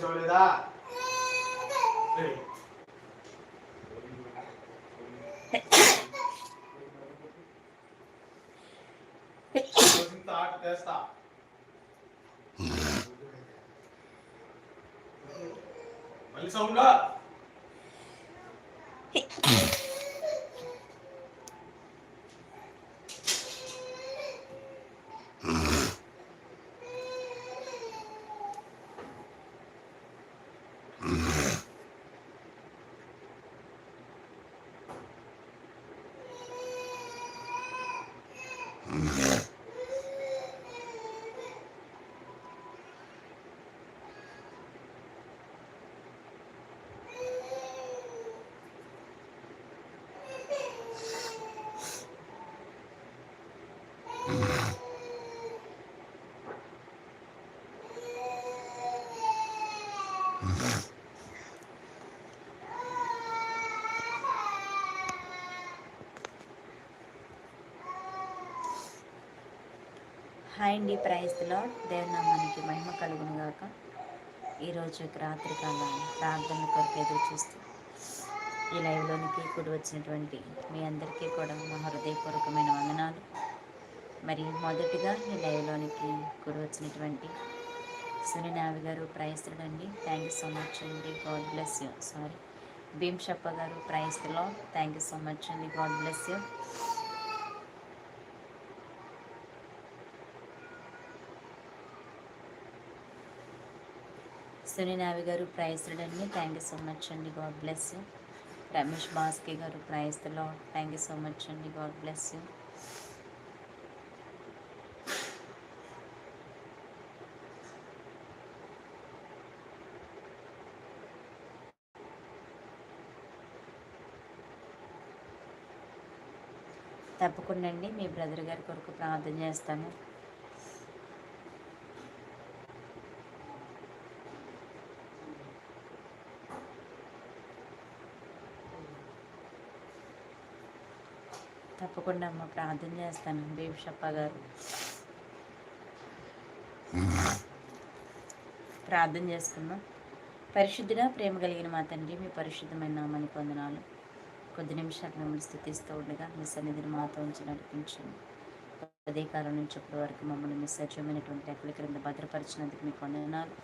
పోసవలేదా తాట తెస్తా మళ్ళీ సౌండ్ Mm-hmm. హాయ్ అండి ప్రైజ్లో దేవనామానికి మహిమ కలుగును గాక. ఈరోజు రాత్రికాల ప్రార్థన కొరకు ఎదురు చూస్తూ ఈ లైవ్లోనికి కూడి వచ్చినటువంటి మీ అందరికీ కూడా మా హృదయపూర్వకమైన వందనాలు. మరి మొదటిగా ఈ లైవ్లోనికి కూడి వచ్చినటువంటి సునీనావి గారు ప్రైస్తులు అండి. థ్యాంక్ యూ సో మచ్ అండి. God bless you sorry Bheem Shappa garu ప్రైస్తులో thank you so much అండి. గాడ్ బ్లెస్ యూ సునీనావి గారు ప్రైజ్డ్ అండి థ్యాంక్ యూ సో మచ్ అండి గాడ్ బ్లెస్ రమేష్ బాస్కే గారు ప్రైజ్లో థ్యాంక్ యూ సో మచ్ అండి. గాడ్ బ్లెస్ తప్పకుండా అండి. మీ బ్రదర్ గారి కొరకు ప్రార్థన చేస్తాను. తప్పకుండా అమ్మ ప్రార్థన చేస్తాను. బేబిషప్ప గారు. ప్రార్థన చేసుకుందాం. పరిశుద్ధిగా ప్రేమ కలిగిన మా తండ్రి మీ పరిశుద్ధమైన నామని పొందనాలు కొద్ది నిమిషాలు మిమ్మల్ని స్థుతిస్తూ ఉండగా మీ సన్నిధిని మాతో ఉంచి నడిపించండి. అదే కాలం నుంచి ఇప్పటి వరకు మమ్మల్ని మీ సత్యమైనటువంటి అక్కడి క్రింద భద్రపరిచినందుకు మీకు వందనాలు.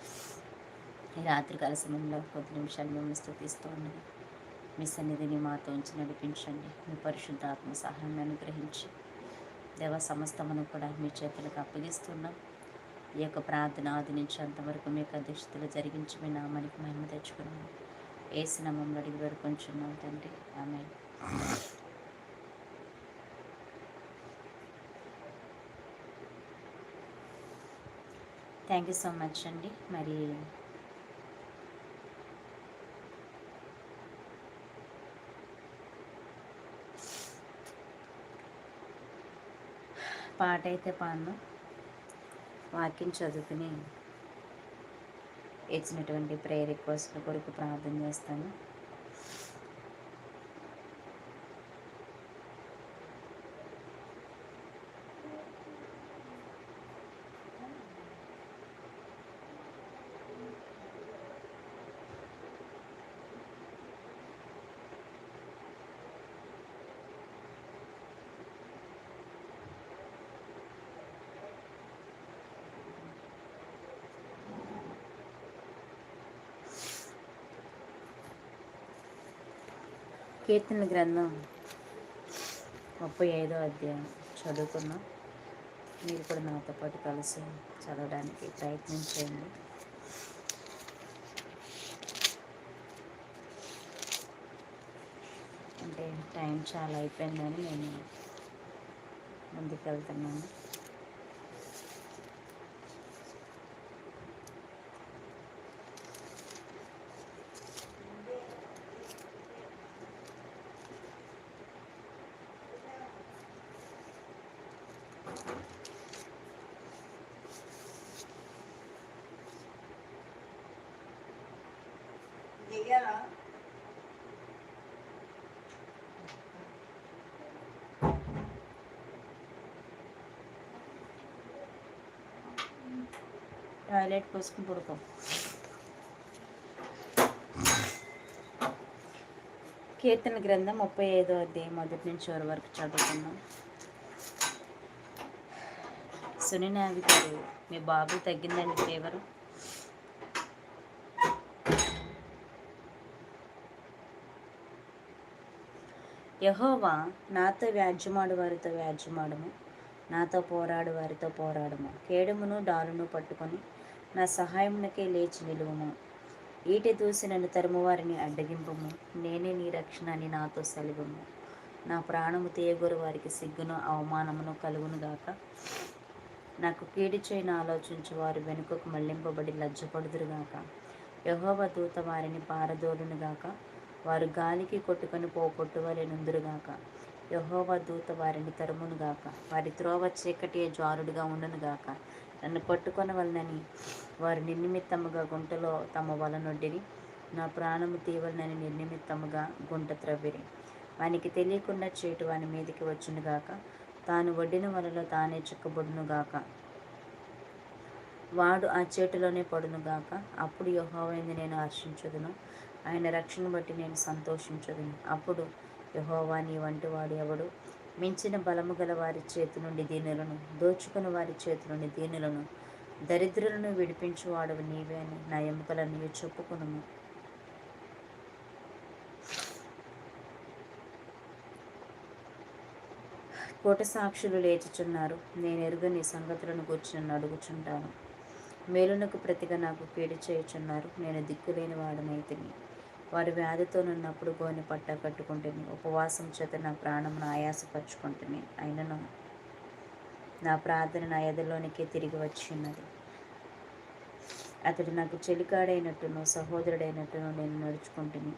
ఈ రాత్రి కాల సమయంలో కొద్ది నిమిషాలు మిమ్మల్ని స్థుతిస్తూ ఉండగా మీ సన్నిధిని మాతో ఉంచి నడిపించండి. మీ పరిశుద్ధాత్మ సహాయాన్ని అనుగ్రహించి దేవ సమస్తమును కూడా మీ చేతులకు అప్పగిస్తున్నాం. ఈ యొక్క ప్రార్థన ఆదినించేంతవరకు మీ యొక్క అధ్యక్షతలు జరిగించి మీ నామానికి మహిమ తెచ్చుకున్నాం. ఏసు నామంలో అడిగి వేడుకొంచున్నాం తండ్రి. ఆమె థ్యాంక్ యూ సో మచ్ అండి. మరి పాట అయితే పాడను. వాక్యం చదువుకుని ఇచ్చినటువంటి ప్రేయర్ రిక్వెస్ట్ కొరకు ప్రార్థన చేస్తాను. కీర్తన గ్రంథం ముప్పై ఐదో అధ్యాయం. చదువుకున్నాం. మీరు కూడా నాతో పాటు కలిసి చదవడానికి ప్రయత్నం చేయండి. అంటే టైం చాలా అయిపోయిందని నేను ముందుకు వెళ్తున్నాను. టాయిలెట్ పోసుకుని పడుకో. కీర్తన గ్రంథం ముప్పై ఐదో అధ్యాయం మొదటి నుంచి చివరి వరకు చదువుకున్నాం సునీనావి గారు మీ బాబు తగ్గిందండి ఫీవరు? యహోవా నాతో వ్యాజ్యమాడు వారితో వ్యాజ్యమాడము నాతో పోరాడు వారితో పోరాడము. కేడమును డాలును పట్టుకొని నా సహాయమునకే లేచి నిలువము. ఈటి దూసి నన్ను తరుము వారిని అడ్డగింపము. నేనే నీ రక్షణ అని నాతో సెలవుము. నా ప్రాణము తీయగోరు వారికి సిగ్గును అవమానమును కలుగును గాక. నాకు కీడి చేయని ఆలోచించి వారు వెనుకకు మళ్ళింపబడి లజ్జపడుదురుగాక యహోవ దూత వారిని పారదోడును గాక. వారు గాలికి కొట్టుకొని పోగొట్టువలే నుందురుగాక యహోవ దూత వారిని తరుమునుగాక. వారి త్రోవ చీకటి జారుడుగా ఉండునుగాక. నన్ను పట్టుకొనవలనని వారు నిర్నిమిత్తముగా గుంటలో తమ వలనొడ్డిరి నా ప్రాణము తీవలనని నిర్నిమిత్తముగా గుంట త్రవ్విరి. వానికి తెలియకుండా చేటు వాని మీదకి వచ్చునుగాక. తాను వడ్డిన వలలో తానే చిక్కబడునుగాక. వాడు ఆ చేటులోనే పడునుగాక. అప్పుడు యహోవైంది నేను హర్షించుదును. ఆయన రక్షణ బట్టి నేను సంతోషించదును అప్పుడు యహోవా నీ వంటి వాడు ఎవడు? మించిన బలము గల వారి చేతి నుండి దీనులను దోచుకుని వారి చేతి నుండి దీనులను దరిద్రులను విడిపించువాడు నీవే అని నా ఎముకలను చెప్పుకును కోట సాక్షులు లేచుచున్నారు. నేను ఎరుగని సంగతులను కూర్చుని నన్ను అడుగుచుంటాను. మేలునకు ప్రతిగా నాకు కీడు చేయుచున్నారు. నేను దిక్కులేని వాడనైతిని. వారి వ్యాధితో నన్నప్పుడు గోని పట్ట కట్టుకుంటుని ఉపవాసం చేత నా ప్రాణమును ఆయాసపరుచుకుంటుని అయినను. నా ప్రార్థన నా ఎదలోనికే తిరిగి వచ్చిన్నది అతడు నాకు చెలికాడైనట్టును సహోదరుడైనట్టును నేను నడుచుకుంటుని.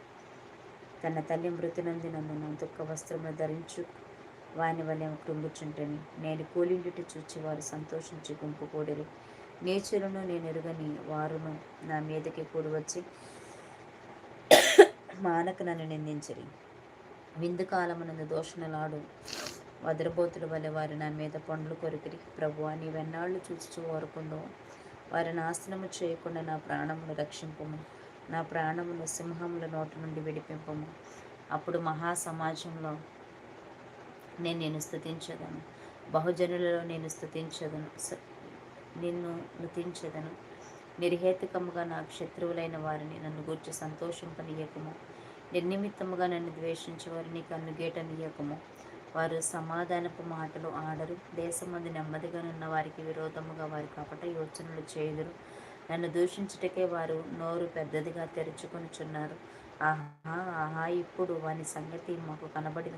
తన తల్లి మృతి నన్ను దుఃఖ వస్త్రములు ధరించు వాని వలె కృంగుచుంటని. నేను కూలింటి చూచి వారు సంతోషించి గుంపు కూడిరి. నేచురును నేను ఎరుగని వారును నా మీదకి కూడి వచ్చి మానక నన్ను నిందించరి. విందు కాలమునందు దోషణలాడు వదరబోతుల వలె వారు నా మీద పండ్లు కొరికిరి. ప్రభు వెన్నాళ్ళు చూచి ఓరకుందో వారి నాశనము చేయకుండా నా ప్రాణమును రక్షింపము. నా ప్రాణమును సింహముల నోటి నుండి విడిపింపము. అప్పుడు మహా సమాజంలో నేను నేను స్థుతించదను బహుజనులలో నేను స్థుతించదను నిన్ను నృతించదను. నిర్హేతుకముగా నాకు శత్రువులైన వారిని నన్ను గూర్చి సంతోషింపనీయకము. నిర్నిమిత్తముగా నన్ను ద్వేషించే వారిని కన్నుగేటనీయకము వారు సమాధానపు మాటలు ఆడరు. దేశమంది నెమ్మదిగానున్న వారికి విరోధముగా వారి కపట యోచనలు చేయుదురు. నన్ను దూషించుటకే వారు నోరు పెద్దదిగా తెరుచుకొనిచున్నారు. ఆహా ఆహా ఇప్పుడు వాని సంగతి మాకు కనబడిన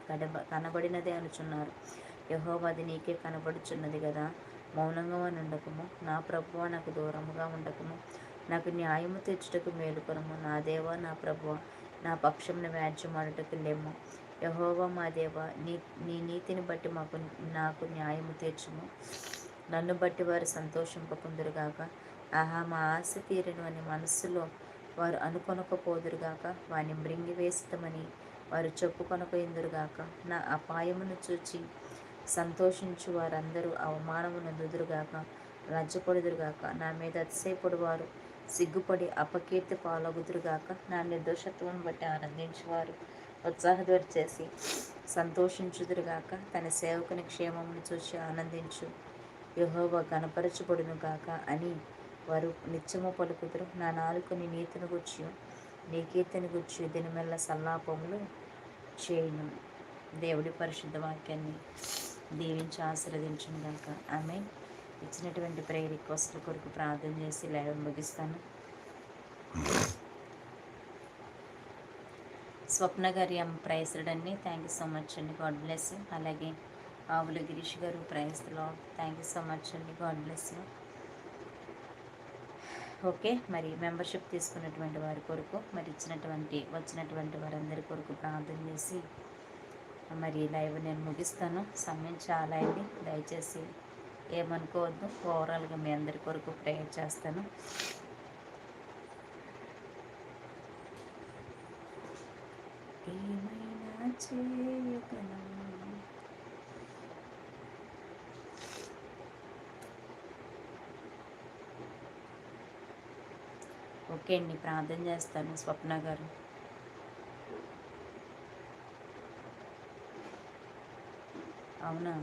కనబడినదే అనుచున్నారు. యహోవాది నీకే కనబడుచున్నది కదా మౌనంగా ఉండకము నా ప్రభువ నాకు దూరముగా ఉండకము. నాకు న్యాయము తెచ్చుటకు మేలుకొనము నా దేవ నా ప్రభువ నా పక్షంన వ్యాజ్యమాడుటకు లేము. యహోవా మా దేవ నీ నీ నీతిని బట్టి మాకు నాకు న్యాయము తీర్చుము. నన్ను బట్టి వారు సంతోషింపకుందురుగాక ఆహా మా ఆశ తీరను అని మనస్సులో వారు అనుకొనకపోదురుగాక. వాని మృంగివేస్తమని వారు చెప్పుకొనక ఎందురుగాక. నా అపాయమును చూచి సంతోషించు వారందరూ అవమానమును దుదురుగాక లజ్జపడుదురుగాక నా మీద అతిశయపడు వారు సిగ్గుపడి అపకీర్తి పాలగుదురుగాక. నా నిర్దోషత్వం బట్టి ఆనందించువారు ఉత్సాహధ్వరి చేసి సంతోషించుదురుగాక. తన సేవకుని క్షేమమును చూసి ఆనందించు. యహోవ గణపరచబడును గాక అని వారు నిత్యము పలుకుదురు. నా నాలుకని నీతిని గుర్చి నీ కీర్తిని గుర్చి దినమెల్ల సల్లాపములు చేయను. దేవుడి పరిశుద్ధ వాక్యాన్ని దీవించి ఆశీర్వదించను కనుక ఆమె ఇచ్చినటువంటి ప్రేయర్ రిక్వెస్ట్ కొరకు ప్రార్థన చేసి లైవ్ ముగిస్తాను. స్వప్న గారి అమ్మ ప్రైస్డ్ అండి థ్యాంక్ యూ సో మచ్ అండి గాడ్ బ్లెస్ అలాగే ఆవుల గిరీష్ గారు ప్రైస్లో థ్యాంక్ యూ సో మచ్ అండి. గాడ్ బ్లెస్ ఓకే మరి మెంబర్షిప్ తీసుకున్నటువంటి వారి కొరకు మరి ఇచ్చినటువంటి వచ్చినటువంటి వారందరి కొరకు ప్రార్థన చేసి మరి లైవ్ నేను ముగిస్తాను. సమయం చాలా అయింది దయచేసి ఏమనుకోవద్దు. ఓవరాల్గా మీ అందరి కొరకు ప్రేయర్ చేస్తాను. ఏమైనా చేయగలను ఓకే అండి. ప్రార్థన చేస్తాను స్వప్న గారు. అవునా?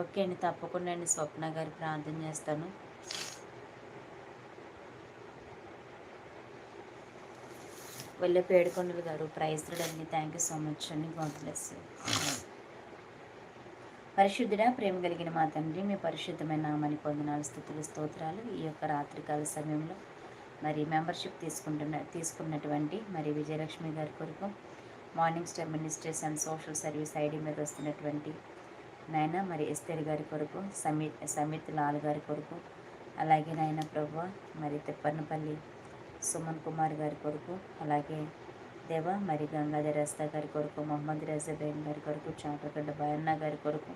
ఓకే అండి తప్పకుండా అండి. స్వప్న గారి ప్రార్థన చేస్తాను. వెళ్ళే పేడుకొండలు గారు ప్రైజ్ అండి. థ్యాంక్ యూ సో మచ్ అండి. గాడ్ బ్లెస్ పరిశుద్ధుడ ప్రేమ కలిగిన మా తండ్రి మీ పరిశుద్ధమైన నామాని పొందనాలు స్థుతులు స్తోత్రాలు ఈ యొక్క రాత్రికాల సమయంలో. మరి మెంబర్షిప్ తీసుకుంటున్న తీసుకున్నటువంటి మరి విజయలక్ష్మి గారి కొరకు morning star ministries and social service ID మీద వస్తున్నటువంటి నాయన మరి ఎస్తేర్ గారి కొరకు సమిత్ సమిత్ లాల్ గారి కొరకు అలాగే నాయన ప్రభు మరి తిప్పన్నపల్లి సుమన్ కుమార్ గారి కొరకు అలాగే దేవా మరి గంగాధర్ రస్తా గారి కొరకు మొహమ్మద్ రజబేన్ గారి కొరకు చాటగడ్డ బయన్న గారి కొరకు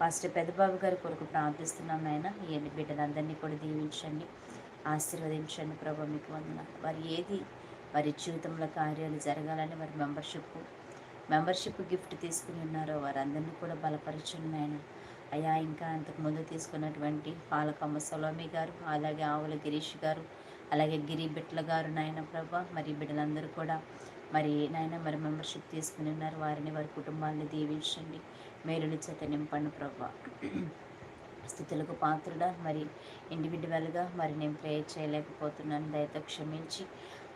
ఫస్ట్ పెద్దబాబు గారి కొరకు ప్రార్థిస్తున్నాం నాయన. ఈ బిడ్డలందరినీ కూడా దీవించండి ఆశీర్వదించండి ప్రభు మీకు వందన వారి ఏది వారి జీవితంలో కార్యాలు జరగాలని వారి మెంబర్షిప్ మెంబర్షిప్ గిఫ్ట్ తీసుకుని ఉన్నారో వారందరినీ కూడా బలపరచండి నాయన. అయా ఇంకా అంతకుముందు తీసుకున్నటువంటి పాలకమ్మ సొలోమి గారు అలాగే ఆవుల గిరీష్ గారు అలాగే గిరి బిట్ల గారు నాయన ప్రభ మరి బిడ్డలందరూ కూడా మరి నాయన మరి మెంబర్షిప్ తీసుకుని ఉన్నారు. వారిని వారి కుటుంబాన్ని దీవించండి. మేలుని చేత నింపండి ప్రభా. స్థితులకు పాత్రుడా మరి ఇండివిజువల్గా మరి నేను ప్రేయర్ చేయలేకపోతున్నాను. దయతో క్షమించి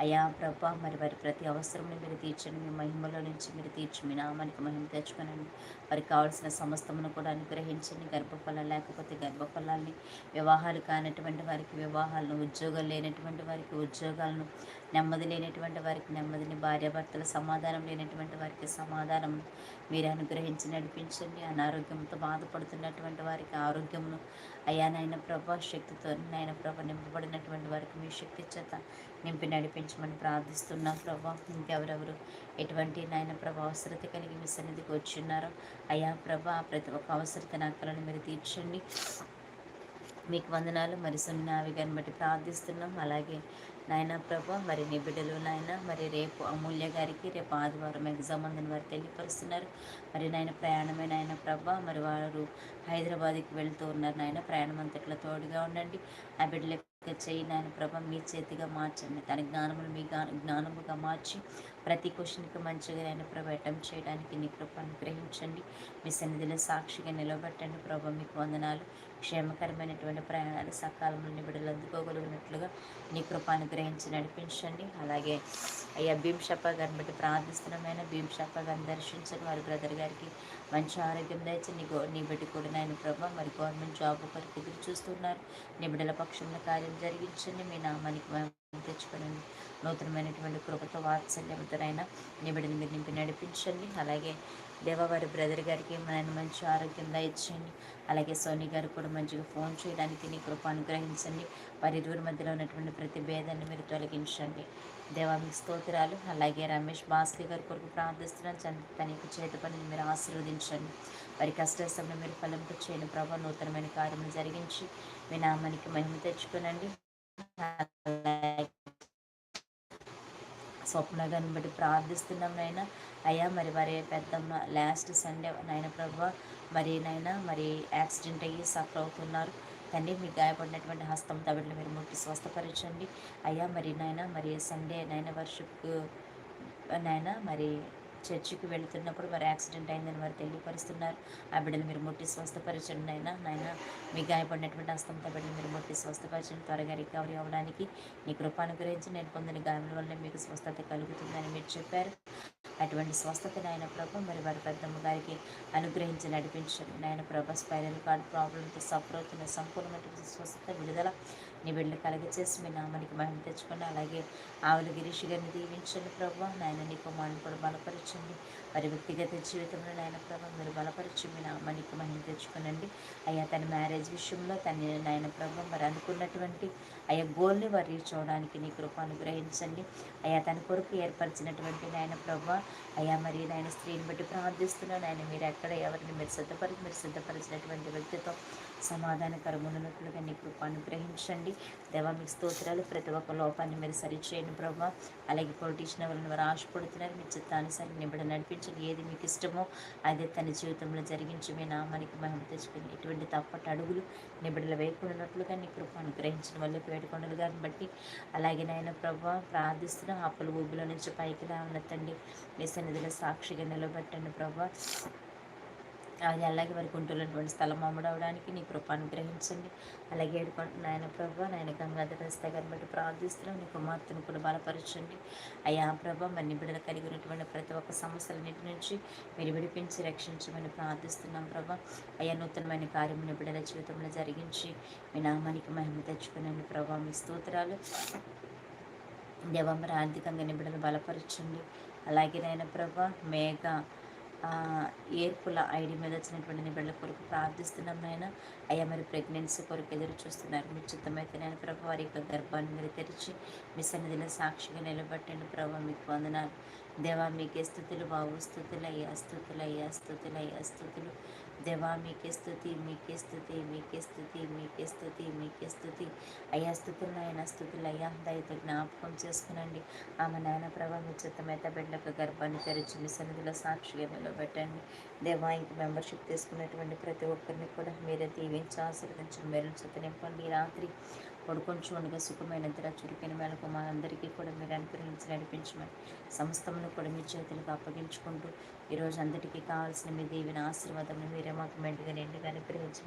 అయా ప్రభా మరి వారి ప్రతి అవసరంని మీరు తీర్చండి. మీ మహిమలో నుంచి మీరు తీర్చి మీ నామానికి మహిమ తెచ్చుకోనండి. వారికి కావాల్సిన సమస్తమును కూడా అనుగ్రహించండి. గర్భఫలం లేకపోతే గర్భఫలాన్ని వివాహాలు కానటువంటి వారికి వివాహాలను ఉద్యోగాలు లేనటువంటి వారికి ఉద్యోగాలను నెమ్మది లేనటువంటి వారికి నెమ్మదిని భార్యాభర్తల సమాధానం లేనటువంటి వారికి సమాధానం. మీరు అనుగ్రహించి నడిపించండి. అనారోగ్యంతో బాధపడుతున్నటువంటి వారికి ఆరోగ్యమును. అయ్యా నాయన ప్రభ శక్తితో నాయన ప్రభ నింపబడినటువంటి వారికి మీ శక్తి చేత నింపి నడిపించమని ప్రార్థిస్తున్నా ప్రభా. ఇంకెవరెవరు ఎటువంటి నాయన ప్రభ అవసరత కలిగి మీ సన్నిధికి వచ్చిన్నారో అయా ప్రభ ప్రతి ఒక్క అవసరత నక్కలను మీరు తీర్చండి. మీకు వందనాలు మరి సున్నావి గారిని బట్టి ప్రార్థిస్తున్నాం. అలాగే నాయన ప్రభ మరి నీ బిడ్డలు నాయన మరి రేపు అమూల్య గారికి రేపు ఆదివారం ఎగ్జామ్ ఉందని వారు తెలియపరుస్తున్నారు. మరి నాయన ప్రయాణమే నాయన ప్రభ మరి వారు హైదరాబాద్కి వెళ్తూ ఉన్నారు నాయన ప్రయాణం అంతట్లో తోడుగా ఉండండి. ఆ బిడ్డల చేయి నాయన ప్రభ మీ చేతిగా మార్చండి. తన జ్ఞానములు మీ జ్ఞానముగా మార్చి ప్రతి క్వశ్చన్కి మంచిగా నాయన ప్రభ అటెంప్ట్ చేయడానికి నీ కృప అనుగ్రహించండి. మీ సన్నిధిలో సాక్షిగా నిలబెట్టండి ప్రభ. మీకు వందనాలు. క్షేమకరమైనటువంటి ప్రయాణాలు సకాలంలో నిబిడలు అందుకోగలిగినట్లుగా నీ కృప అనుగ్రహించి నడిపించండి. అలాగే అయ్యా భీమ్ షప్ప గారిని బట్టి ప్రార్థిస్తున్నామైన భీమ్ షప్ప గారిని దర్శించండి. వారి బ్రదర్ గారికి మంచి ఆరోగ్యం దయచి నీ గో నీ బిడ్డ కూడా నాయన ప్రభ మరి గవర్నమెంట్ జాబ్ కొరకు ఎదురు చూస్తున్నారు. బిడ్డల పక్షంలో కార్యం జరిగించండి. మీ నామానికి తెచ్చుకోనండి. నూతనమైనటువంటి కృపతో వాత్సల్యంతోనైనా నిబిడిని మీరు నింపి నడిపించండి. అలాగే దేవవారి బ్రదర్ గారికి ఆయన మంచి ఆరోగ్యం దయచేయండి. అలాగే సోనీ గారు కూడా మంచిగా ఫోన్ చేయడానికి నీ కృప అనుగ్రహించండి. వారి ఇరువురి మధ్యలో ఉన్నటువంటి ప్రతి భేదాన్ని మీరు తొలగించండి. దేవామి స్తోత్రాలు. అలాగే రమేష్ భాస్కర్ గారి కొరకు ప్రార్థిస్తున్నాను తనకు చేతి పనిని మీరు ఆశీర్వదించండి. వారి కష్ట మీరు ఫలింపు చేయని ప్రభావ నూతనమైన కార్యము జరిగించి మీ నామానికి మహిమ తెచ్చుకునండి. స్వప్న గారిని బట్టి ప్రార్థిస్తున్నాం నాయన. అయ్యా మరి వారి పెద్దమ్మ లాస్ట్ సండే నాయన ప్రభు మరి నాయన మరి యాక్సిడెంట్ అయ్యి సఫర్ అవుతున్నారు. తండ్రి మీకు గాయపడినటువంటి హస్తం తవిడిని మీరు ముట్టి స్వస్థపరచండి. అయ్యా మరి నాయన మరి సండే నాయన వర్షపు నాయన మరి చర్చికి వెళుతున్నప్పుడు మరి యాక్సిడెంట్ అయిందని వారు తెలియపరుస్తున్నారు. ఆ బిడ్డలు మీరు ముట్టి స్వస్థపరచండి నాయన. నాయన మీ గాయపడినటువంటి హస్తంతో బిడ్డలు మీరు ముట్టి స్వస్థపరచండి. త్వరగా రికవరీ అవ్వడానికి నీ కృపానుగ్రహించి నేను పొందిన గాయముల వల్ల మీకు స్వస్థత కలుగుతుందని మీరు చెప్పారు. అటువంటి స్వస్థత నాయన ప్రభ మరి వారి పెద్దమ్మ గారికి అనుగ్రహించి నడిపించండి. నాయన ప్రభ స్పైరల్ కార్డ్ ప్రాబ్లంతో సఫర్ అవుతున్న సంపూర్ణమైనటువంటి స్వస్థత విడుదల నీ బిడ్డలు కలగచేసి మీ నామానికి మహిమ తెచ్చుకోండి. అలాగే ఆవుల గిరీష్ గారిని దీవించండి ప్రభు. నాయన నీ కుమారుని కూడా బలపరచండి. మరి వ్యక్తిగత జీవితంలో నాయన ప్రభ మీరు బలపరిచి మీ నామానికి మహిమ తెచ్చుకోనండి. అయ్యా తన మ్యారేజ్ విషయంలో తన నాయన ప్రభ మరి అనుకున్నటువంటి ఆయా గోల్ని వారు రీచ్ అవడానికి నీ కృప అనుగ్రహించండి. అయ్యా తన కొరకు ఏర్పరిచినటువంటి నాయన ప్రభ అయా మరి నాయన స్త్రీని బట్టి ప్రార్థిస్తున్నాను. ఆయన మీరు ఎక్కడ ఎవరిని మీరు సిద్ధపరిచి మీరు సిద్ధపరిచినటువంటి వ్యక్తితో సమాధానకరమున్నట్లుగా నీ కృప అనుగ్రహించండి. దేవా మీకు స్తోత్రాలు. ప్రతి ఒక్క లోపాన్ని మీరు సరిచేయండి ప్రభా. అలాగే పొలిటీషియన్ ఎవరిని వారు ఆశపడుతున్నారు మీ చిత్తానుసారి నిబడ నడిపించండి. ఏది మీకు ఇష్టమో అదే తన జీవితంలో జరిగించి మీ నామానికి మహిమ తెచ్చుకుని ఎటువంటి తప్పటి అడుగులు నిబిడలు వేయకుండా నీ కృప అనుగ్రహించిన వల్ల వేడుకొండలు గారిని బట్టి అలాగే నాయన ప్రభా ప్రార్థిస్తున్న అప్పుల ఊబిలో నుంచి పైకి రావన్న తండ్రి మీ సన్నిధిలో సాక్షిగా నిలబెట్టండి ప్రభా. అది అలాగే వారికి ఉంటున్నటువంటి స్థలం అమ్మడవడానికి నీ కృప అనుగ్రహించండి. అలాగే ఏడుకుంటున్న నాయన ప్రభా నాయన గంగాధర గారిని బట్టి ప్రార్థిస్తున్నాం. నీ కుమార్తెను కూడా బలపరచండి. అయ్యా ప్రభ మరి నిబిడలు కలిగి ఉన్నటువంటి ప్రతి ఒక్క సమస్యలన్నిటి నుంచి మీరు విడిపించి రక్షించమని ప్రార్థిస్తున్నాం ప్రభ. అయ్యా నూతనమైన కార్యము నిబిడల జీవితంలో జరిగించి మీ నామానికి మహిమ తెచ్చుకునండి ప్రభా. మీ స్తోత్రాలు దేవమ్మ ఆర్థికంగా నిబిడలు బలపరచండి. అలాగే నాయన ప్రభ మేఘ ఏర్పుల ఐడి మీద వచ్చినటువంటి నిబంధనల కొరకు ప్రార్థిస్తున్నాం నాయన. అయ్యా మరి ప్రెగ్నెన్సీ కొరకు ఎదురు చూస్తున్నారు. మీ చిత్తమైతే నేను ప్రభు వారి యొక్క గర్భాన్ని మీరు తెరిచి మీ సన్నిధిలో సాక్షిగా నిలబట్టండి. ప్రభు మీకు వందనాలు. దేవా మీకే స్థుతులు బాబు స్థుతులు స్థుతులయ్యా స్థుతులయ్యా స్థుతులు. స్థుతులు దేవా మీకే స్థుతి మీకే స్థుతి మీకే స్థుతి మీకే స్థుతి మీకే స్థుతి. అయ్యా స్థుతులైన స్థుతులయ్యా దయతో జ్ఞాపకం చేసుకునండి. ఆమె నాయన ప్రభా మీ మేత బిడ్డకు గర్భాన్ని తెరిచి మీ సన్నిధిలో సాక్షిగా నిలబెట్టండి. దేవా ఇంక మెంబర్షిప్ తీసుకున్నటువంటి ప్రతి ఒక్కరిని కూడా మీరే దీవించి ఆశీర్వదించండి. మీరు చెత్త నింపండి. రాత్రి పడుకొని సుఖమైన నిద్ర చురుకైన మేరకు మా అందరికీ కూడా మీరు అనుగ్రహించి నడిపించమని సమస్తమును కూడా మీ చేతులకు అప్పగించుకుంటూ ఈరోజు అందరికీ కావాల్సిన మీ దేవుని ఆశీర్వాదం మీరే మాకు మెండుగా నిండుగా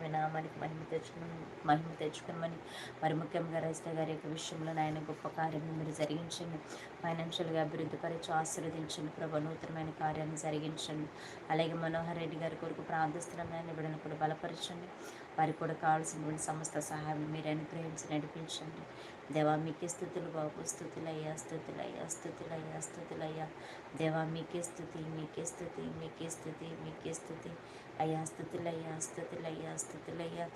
మీ నామానికి మహిమ తెచ్చుకుని మహిమ తెచ్చుకోమని మరి ముఖ్యంగా రజిత గారి యొక్క విషయంలో నాయన గొప్ప కార్యం మీరు జరిగించండి. ఫైనాన్షియల్గా అభివృద్ధి పరిచి ఆశీర్వదించండి. ప్రభు నూతనమైన కార్యాన్ని జరిగించండి. అలాగే మనోహర్ రెడ్డి గారి కొరకు ప్రార్థిస్తున్నాం ఆయన కూడా బలపరచండి. వారికి కూడా కావాల్సినటువంటి సమస్త సహాయం మీరు అనుగ్రహించి నడిపించండి. దేవా మీకే స్థుతులు బాబు. స్థుతులయ్యా స్థుతులయ్యా స్థుతులయ్యా స్థుతులయ్యా. దేవా మీకే స్థుతి మీకే స్థుతి మీకే స్థుతి మీకే స్థుతి. అయ్యా స్థుతులయ్యా స్థుతులయ్యా స్థుతులయ్యా.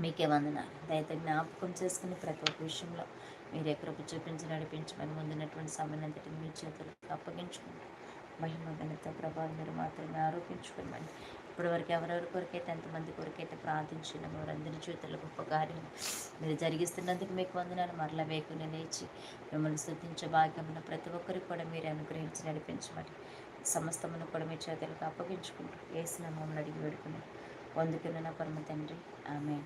మీకే వందనాలు. దయతో జ్ఞాపకం చేసుకుని ప్రతి ఒక్క విషయంలో మీరే కృప చూపించి నడిపించమని ముందున్నటువంటి సమయం అంతటి మీ చేతులకు అప్పగించుకుంటాం మహిమ ఘనత ప్రభావం మీరు మాత్రమే ఆరోపించుకోమని ఇప్పటివరకు ఎవరెవరి కొరకైతే ఎంతమంది కొరకైతే ప్రార్థించిన వారందరి జీవితంలో గొప్ప కార్యం మీరు జరిగిస్తున్నందుకు మీకు వందనాలు. మరలా వేకుని లేచి మిమ్మల్ని శుద్ధించే భాగ్యమున ప్రతి ఒక్కరికి కూడా మీరు అనుగ్రహించి నడిపించమని సమస్తమును కూడా మీ చేతులకు అప్పగించుకుంటూ వేసిన మమ్మల్ని అడిగి వేడుకుని పొందుకున్న పరమ తండ్రి. ఆమె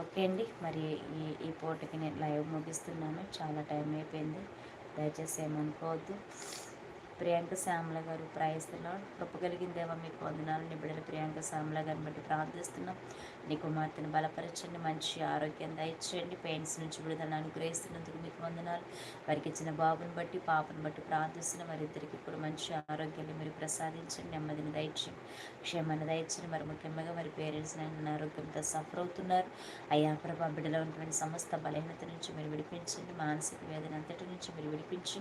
ఓకే అండి. మరి ఈ ఈ పూటకి నేను లైవ్ ముగిస్తున్నాను. చాలా టైం అయిపోయింది. దయచేసి ఏమనుకోవద్దు. ప్రియాంక శ్యామల గారు ప్రాయిస్తున్నాం గొప్ప కలిగిన దేవ మీకు వందనాలు. నీ ప్రియాంక శ్యామల గారిని బట్టి ప్రార్థిస్తున్నాం. నీ కుమార్తెను బలపరచండి మంచి ఆరోగ్యం దయచేయండి పెయిన్స్ నుంచి విడుదల అనుగ్రహిస్తున్నందుకు మీకు వందనాలు. వారికి ఇచ్చిన బాబుని బట్టి పాపను బట్టి ప్రార్థిస్తున్న వారిద్దరికి ఇప్పుడు మంచి ఆరోగ్యాన్ని మీరు ప్రసాదించండి నెమ్మదిని దయచేయండి. క్షేమాన్ని దయచేయండి. మరి ముఖ్యంగా వారి పేరెంట్స్ నేను ఆరోగ్యంతో సఫర్ అవుతున్నారు. అయ్యా ప్రభా బిడ్డలో ఉన్నటువంటి సమస్త బలహీనత నుంచి మీరు విడిపించండి. మానసిక వేదన అంతటి నుంచి మీరు విడిపించి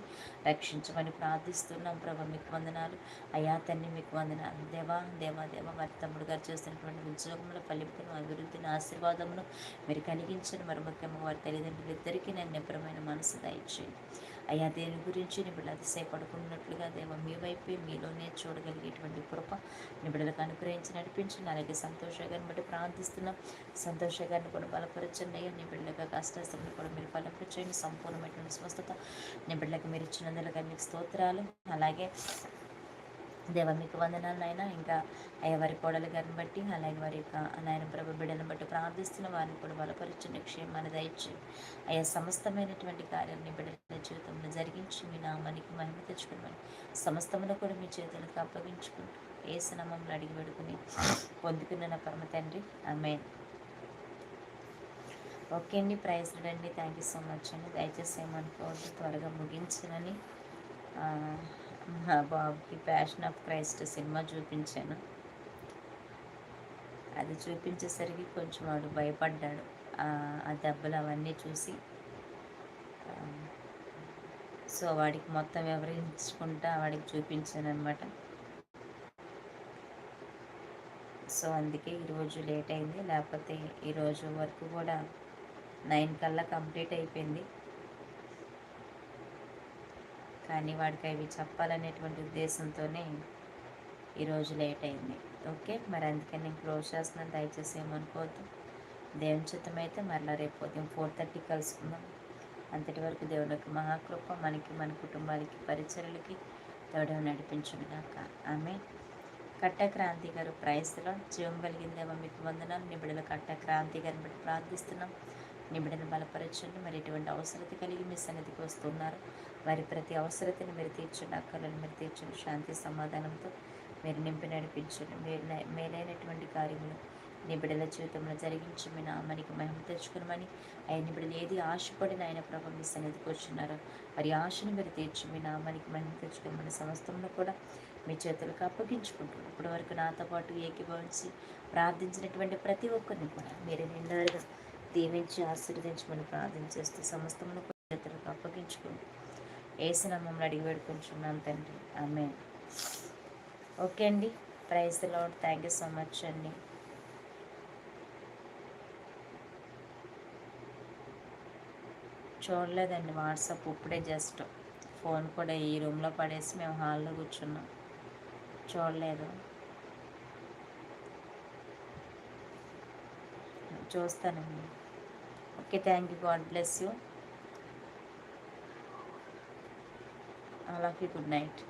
రక్షించమని ప్రార్థిస్తున్నాం ప్రభా మీకు వందనాలు. అయ్యా తన్ని మీకు వందనాలు. దేవా దేవా దేవా వారి తమ్ముడు గారు చేస్తున్నటువంటి ఉద్యోగంలో ఫలింపును అభివృద్ధిని ఆశీర్వాదమును మీరు కలిగించండి. మరి ముఖ్యంగా వారి తల్లిదండ్రులు ఇద్దరికీ నేను నిబ్రమైన మనసు దయచేయండి. అయ్యా దేని గురించి నిబిడలు అతిశయపడుకున్నట్లుగా దేవ మీ వైపే మీలోనే చూడగలిగేటువంటి కృప నిబిడలకు అనుగ్రహించి నడిపించండి. అలాగే సంతోష గారిని బట్టి ప్రార్థిస్తున్నాం. సంతోష గారిని కూడా బలపరచండి. అయ్యా నిబిడలకు బిడ్డలకు కూడా మీరు బలపరచండి. సంపూర్ణమైనటువంటి స్వస్థత నిబిడలకు మీరు ఇచ్చినందులకు మీకు స్తోత్రాలు. అలాగే దేవ మీకు వందనాలు నాయన ఇంకా అయ్యా వారి కోడల గారిని బట్టి అలాగే వారి యొక్క నాయన ప్రభు బిడ్డలను బట్టి ప్రార్థిస్తున్న వారిని కూడా బలపరిచిన క్షేమాన్ని దయచి అయ్యా సమస్తమైనటువంటి కార్యాన్ని బిడ్డల జీవితంలో జరిగించి మీ నామానికి మహిమ తెచ్చుకున్నాను సమస్తమును కూడా మీ చేతులకు అప్పగించుకుంటూ ఏ నామంలో అడిగి పెడుకుని పొందుకున్న నా పరమ తండ్రి. ఆమె ఓకే అండి ప్రైజ్ అండి థ్యాంక్ యూ సో మచ్ అండి. దయచేసి ఏమనుకోవద్దు త్వరగా ముగించనని బాబుకి ప్యాషన్ ఆఫ్ క్రైస్ట్ సినిమా చూపించాను. అది చూపించేసరికి కొంచెం వాడు భయపడ్డాడు. ఆ దెబ్బలు అవన్నీ చూసి. సో వాడికి మొత్తం వివరించుకుంటా వాడికి చూపించాను అనమాట సో అందుకే ఈరోజు లేట్ అయింది. లేకపోతే ఈరోజు వరకు కూడా నైన్ కల్లా కంప్లీట్ అయిపోయింది. కానీ వాడికి అవి చెప్పాలనేటువంటి ఉద్దేశంతోనే ఈరోజు లేట్ అయింది. ఓకే? మరి అందుకని నేను క్లోజ్ చేస్తున్నాను. దయచేసి ఏమనుకోవద్దు. దేవుని చిత్తమైతే మరలా రేపు ఉదయం ఫోర్ థర్టీ కలుసుకుందాం. అంతటి వరకు దేవుని యొక్క మహాకృప మనకి మన కుటుంబాలకి పరిచరులకి దేవుడు నడిపించండి గాక ఆమె కట్ట క్రాంతి గారు ప్రైస్లో జీవం కలిగిందేమో మీకు వందనాలు. నిబిడల కట్ట క్రాంతి గారిని బట్టి ప్రార్థిస్తున్నాం. నిబిడను బలపరచండి. మరి ఎటువంటి అవసరత కలిగి మీ సన్నిధికి వస్తున్నారు? వారి ప్రతి అవసరతను మీరు తీర్చండి అక్కలను మీరు తీర్చండి శాంతి సమాధానంతో మీరు నింపి నడిపించండి. మేలైనటువంటి కార్యములు నీ బిడ్డల జీవితంలో జరిగించి మీ నామానికి మహిమ తెచ్చుకునమని ఆయన బిడ్డలు ఏది ఆశపడిన ఆయన ప్రభు మీ సన్నిధికి వచ్చినారో వారి ఆశను మీరు తీర్చి మీ నామానికి మహిమ తెచ్చుకునమని సమస్తంలో కూడా మీ చేతులకు అప్పగించుకుంటున్నాను ఇప్పటి వరకు నాతో పాటు ఏకీభవించి ప్రార్థించినటువంటి ప్రతి ఒక్కరిని కూడా మీరు నిండుగా దీవించి ఆశీర్వదించమని ప్రార్థన చేస్తూ సమస్తమును కూడా చేతులకు అప్పగించుకుని ఏసిన మమ్మల్ని అడిగి పెడుకుంటున్నాను తండ్రి. ఆమె ఓకే అండి. Praise lord thank you so much అండి. చూడలేదండి వాట్సాప్. ఇప్పుడే జస్ట్ ఫోన్ కూడా ఈ రూమ్లో పడేసి మేము హాల్లో కూర్చున్నాం. చూడలేదు. చూస్తానండి. Okay thank you. God bless you. అలాగే గుడ్ నైట్